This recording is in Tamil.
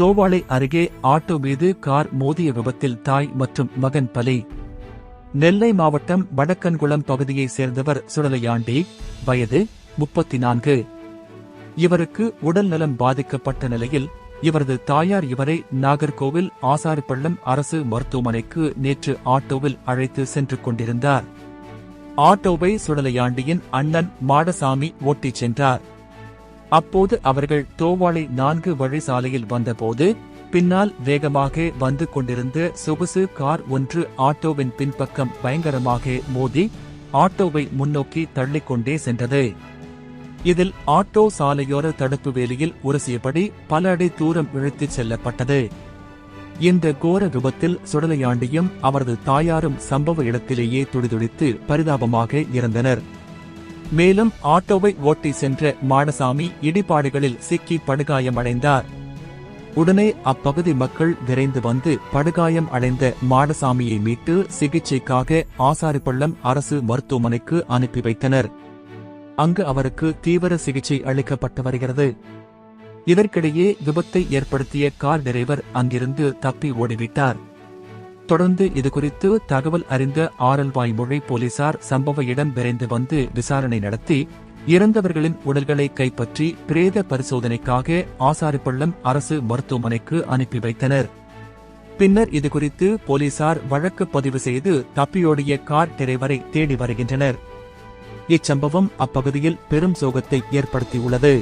தோவாளை அருகே ஆட்டோ மீது கார் மோதிய விபத்தில் தாய் மற்றும் மகன் பலி. நெல்லை மாவட்டம் வடக்கன்குளம் பகுதியைச் சேர்ந்தவர் சுடலையாண்டி வயது முப்பத்தி நான்கு இவருக்கு உடல் நலம் பாதிக்கப்பட்ட நிலையில் இவரது தாயார் இவரை நாகர்கோவில் ஆசாரிப்பள்ளம் அரசு மருத்துவமனைக்கு நேற்று ஆட்டோவில் அழைத்து சென்று கொண்டிருந்தார். ஆட்டோவை சுடலையாண்டியின் அண்ணன் மாடசாமி ஓட்டிச் சென்றார். அப்போது அவர்கள் தோவாளை நான்கு வழி சாலையில் வந்தபோது பின்னால் வேகமாக வந்து கொண்டிருந்த சொகுசு கார் ஒன்று ஆட்டோவின் பின்பக்கம் பயங்கரமாக மோதி ஆட்டோவை முன்னோக்கி தள்ளிக்கொண்டே சென்றது. இதில் ஆட்டோ சாலையோர தடுப்பு வேலியில் உரசியபடி பல அடி தூரம் இழுத்துச் செல்லப்பட்டது. இந்த கோர விபத்தில் சுடலையாண்டியும் அவரது தாயாரும் சம்பவ இடத்திலேயே துடிதுடித்து பரிதாபமாக இறந்தனர். மேலும் ஆட்டோவை ஓட்டி சென்ற மாடசாமி இடிபாடுகளில் சிக்கி படுகாயமடைந்தார். உடனே அப்பகுதி மக்கள் விரைந்து வந்து படுகாயம் அடைந்த மாடசாமியை மீட்டு சிகிச்சைக்காக ஆசாரிப்பள்ளம் அரசு மருத்துவமனைக்கு அனுப்பி வைத்தனர். அங்கு அவருக்கு தீவிர சிகிச்சை அளிக்கப்பட்டு வருகிறது. இதற்கிடையே விபத்தை ஏற்படுத்திய கார் டிரைவர் அங்கிருந்து தப்பி ஓடிவிட்டார். தொடர்ந்து இதுகுறித்து தகவல் அறிந்த ஆரல்வாய்மொழி போலீசார் சம்பவ இடம் விரைந்து வந்து விசாரணை நடத்தி இறந்தவர்களின் உடல்களை கைப்பற்றி பிரேத பரிசோதனைக்காக ஆசாரிப்பள்ளம் அரசு மருத்துவமனைக்கு அனுப்பி வைத்தனர். பின்னர் இதுகுறித்து போலீசார் வழக்கு பதிவு செய்து தப்பியோடிய கார் டிரைவரை தேடி வருகின்றனர். இச்சம்பவம் அப்பகுதியில் பெரும் சோகத்தை ஏற்படுத்தியுள்ளது.